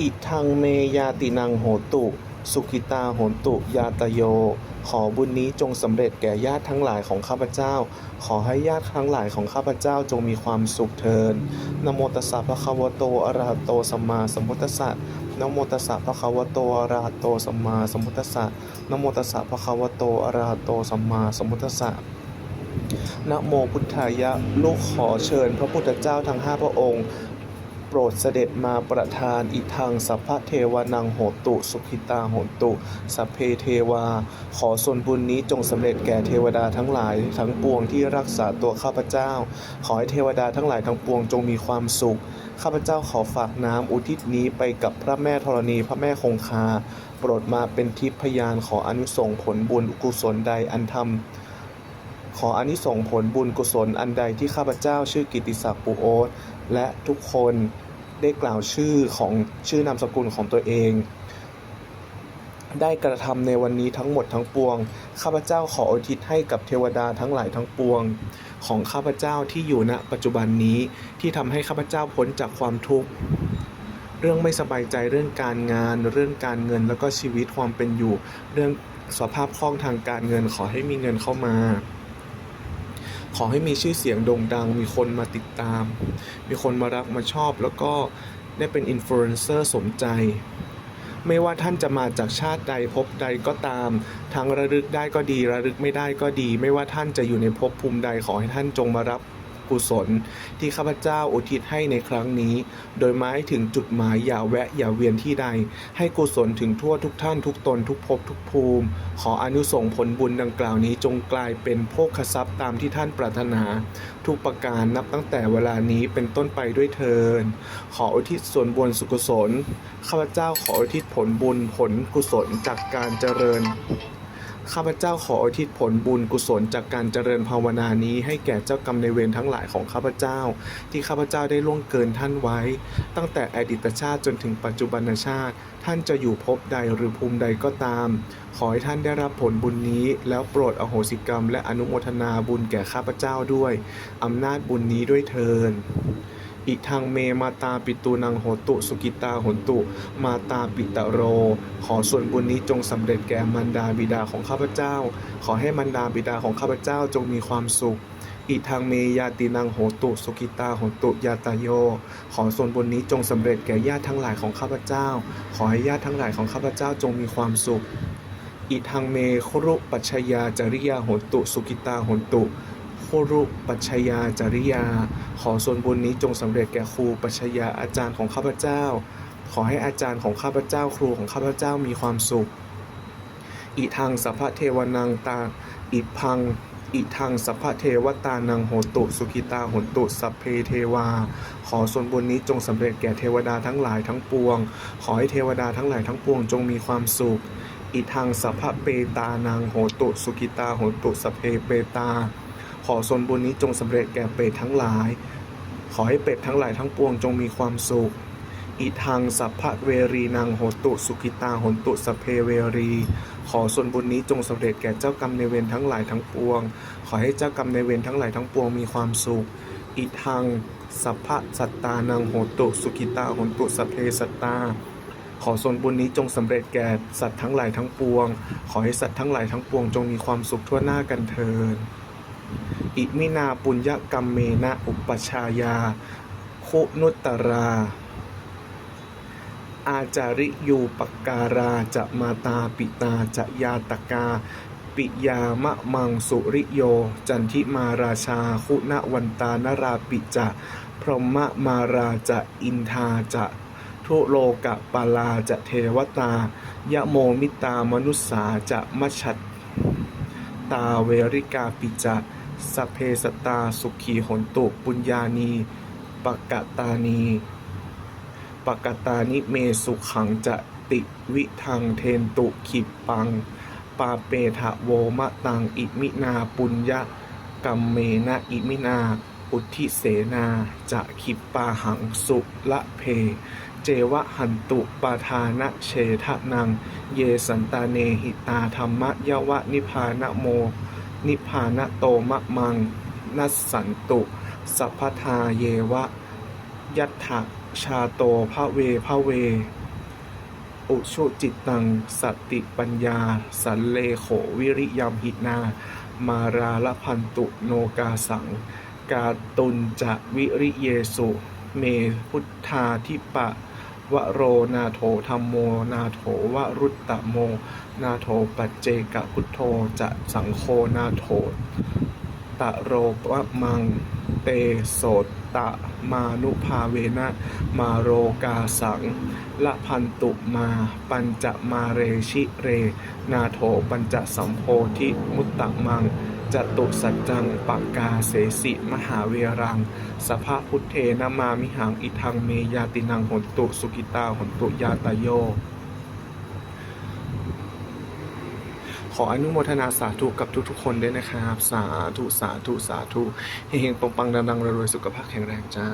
อิทังเมยาตินังโหตุ สุขิตาโหตุ ยาตโย ขอบุญนี้จงสำเร็จแก่ญาติทั้งหลายของข้าพเจ้า ขอให้ญาติทั้งหลายของข้าพเจ้าจงมีความสุขเทินนโมตัสสะภะคะวโตอระหะโตสัมมาสัมพุทธัสสะนโมตัสสะภะคะวะโตอะระหะโตสัมมาสัมพุทธัสสะนโมตัสสะภะคะวะโตอะระหะโตสัมมาสัมพุทธัสสะนะโมพุทธายะ ลูกขอเชิญพระพุทธเจ้าทั้งห้าพระองค์ รดเสด็จมาประทานอิทังสัพพะเทวานังโหตุ สุขิตาโหตุ สัพเพเทวา ขอส่วนบุญนี้จงสำเร็จแก่เทวดาทั้งหลายทั้งปวงที่รักษาตัวข้าพเจ้า ขอให้เทวดาทั้งหลายทั้งปวงจงมีความสุข ข้าพเจ้าขอฝากน้ำอุทิศนี้ไปกับพระแม่ธรณีพระแม่คงคา โปรดมาเป็นทิพยานขออนุสงผลบุญกุศลใดอันทำขออานิสงส์ผลบุญกุศลอันใดที่ข้าพเจ้าชื่อกิตติศักดิ์ปุโอตและทุกคน ได้กล่าวชื่อของชื่อนามสกุลของตัวเอง ได้กระทำในวันนี้ทั้งหมดทั้งปวง ข้าพเจ้าขออุทิศให้กับเทวดาทั้งหลายทั้งปวง ของข้าพเจ้าที่อยู่ณปัจจุบันนี้ที่ทำให้ข้าพเจ้าพ้นจากความทุกข์เรื่องไม่สบายใจเรื่องการงาน เรื่องการเงินแล้วก็ชีวิตความเป็นอยู่ เรื่องสภาพคล่องทางการเงินขอให้มีเงินเข้ามา ขอให้มีชื่อเสียงโด่งดัง มีคนมาติดตาม มีคนมารักมาชอบ แล้วก็ได้เป็นอินฟลูเอนเซอร์สมใจ ไม่ว่าท่านจะมาจากชาติใดภพใดก็ตาม ทั้งระลึกได้ก็ดี ระลึกไม่ได้ก็ดี ไม่ว่าท่านจะอยู่ในภพภูมิใดขอให้ท่านจงมารับ กุศล ที่ข้าพเจ้าอุทิศให้ในครั้งนี้ โดยหมายถึงจุดหมายอย่าแวะอย่าเวียนที่ใด ให้กุศลถึงทั่วทุกท่านทุกตนทุกภพทุกภูมิ ขออนุสงผลบุญดังกล่าวนี้จงกลายเป็นโภคทรัพย์ตามที่ท่านปรารถนา ทุกประการนับตั้งแต่เวลานี้เป็นต้นไปด้วยเทินขออุทิศส่วนบุญสุกุศลข้าพเจ้าขออุทิศผลบุญผลกุศลจากการเจริญ ข้าพเจ้าขออุทิศผลบุญกุศลจากการเจริญภาวนานี้ให้แก่เจ้ากรรมในเวรทั้งหลายของข้าพเจ้า ที่ข้าพเจ้าได้ล่วงเกินท่านไว้ ตั้งแต่อดีตชาติจนถึงปัจจุบันชาติ ท่านจะอยู่ภพใดหรือภูมิใดก็ตาม ขอให้ท่านได้รับผลบุญนี้ แล้วโปรดอโหสิกรรม และอนุโมทนาบุญแก่ข้าพเจ้าด้วยอำนาจบุญนี้ด้วยเทิน อิทังเมมาตาปิตูนังโหตุ สุกิตาโหนตุ มาตาปิตะโร ขอส่วนบุญนี้จงสำเร็จแก่มารดาบิดาของข้าพเจ้า ขอให้มารดาบิดาของข้าพเจ้าจงมีความสุขอิทังเมยาตินังโหตุสุกิตาโหนตุยาตโย ขอส่วนบุญนี้จงสำเร็จแก่ญาติทั้งหลายของข้าพเจ้า ขอให้ญาติทั้งหลายของข้าพเจ้าจงมีความสุขอิทังเมครุปัชยาจริยาโหตุสุกิตาโหน ครุปัชยาจริยา ขอส่วนบุญนี้จงสำเร็จแก่ครูปัชยาอาจารย์ของข้าพเจ้า ขอให้อาจารย์ของข้าพเจ้าครูของข้าพเจ้ามีความสุข อิทังสัพพเทวนังตา อิพังอิทังสัพพเทวตานังโหตุสุขิตาโหตุสัพเพเทวา ขอส่วนบุญนี้จงสำเร็จแก่เทวดาทั้งหลายทั้งปวง ขอให้เทวดาทั้งหลายทั้งปวงจงมีความสุข อิทังสัพพเปตานังโหตุสุขิตาโหตุสัพเพเปตา ขอส่วนบุญนี้จงสำเร็จแก่เปรตทั้งหลาย ขอให้เปรตทั้งหลายทั้งปวงจงมีความสุข อิทังสัพพะเวรีนางโหตุสุขิตาโหตุสเพเวรี ขอส่วนบุญนี้จงสำเร็จแก่เจ้ากรรมในเวรทั้งหลายทั้งปวง ขอให้เจ้ากรรมในเวรทั้งหลายทั้งปวงมีความสุข อิทังสัพพะสัตตานังโหตุสุขิตาโหตุสเพสัตตาขอส่วนบุญนี้จงสำเร็จแก่สัตว์ทั้งหลายทั้งปวง ขอให้สัตว์ทั้งหลายทั้งปวงจงมีความสุขทั่วหน้ากันเทิน อิมินาปุญญกรรมเมนะอุปชายาคุนุตตรา อาจาริยูปการาจะมาตาปิตาจะยาตกา ปิยามะมังสุริโย จันทิมาราชาคุณวันตานราปิจะพรหมมาราจะอินทาจะทุโลกะปาลาจะเทวตา ยะโมมิตามนุสสาจะมชัดตาเวริกาปิจะ สพเพสตาสุขีหนตุปุญญานีปกตานีปกตานิเมสุขังจะติวิทังเทนตุขิปัง ปาเปทะโวมะตังอิมินาปุญญะกัมเมนะอิมินา อุทิเสนาจะขิปปาหังสุละเพ เจวะหันตุปาทานะเชทะนัง เยสันตาเนหิตาธรรมะยวะนิพานะโม นิพพานะโตมะมังนัสสันตุ สัพพทาเยวะ ยัตถะชาโตภะเวภะเว อุชุจิตตัง สติปัญญา สันเลโขวิริยมหินา มาราลพันตุโนกาสัง กาตุนจะวิริเยสุ เมพุทธาทิปะ วโรนาโถธรรมโม นาโถวรุตตะโม นาโถปัจเจกพุทโธจะสังโฆนาโถ ตะโรปะมัง เตโสตตะมานุภาเวนะมาโรกาสังละพันตุมา ปัญจมาเรชิเร นาโถปัญจสัมโพธิมุตตะมังจตุสัจจังปากกาเสสิมหาเวรัง สภาพุทเทนมามิหังอิทังเมยาตินังหนตุสุกิตาหนตุยาตโย ขออนุโมทนาสาธุกับทุกๆ คนด้วยนะครับ สาธุ สาธุ สาธุเฮงๆปังๆดังๆรวยๆสุขภาพแข็งแรงจ้า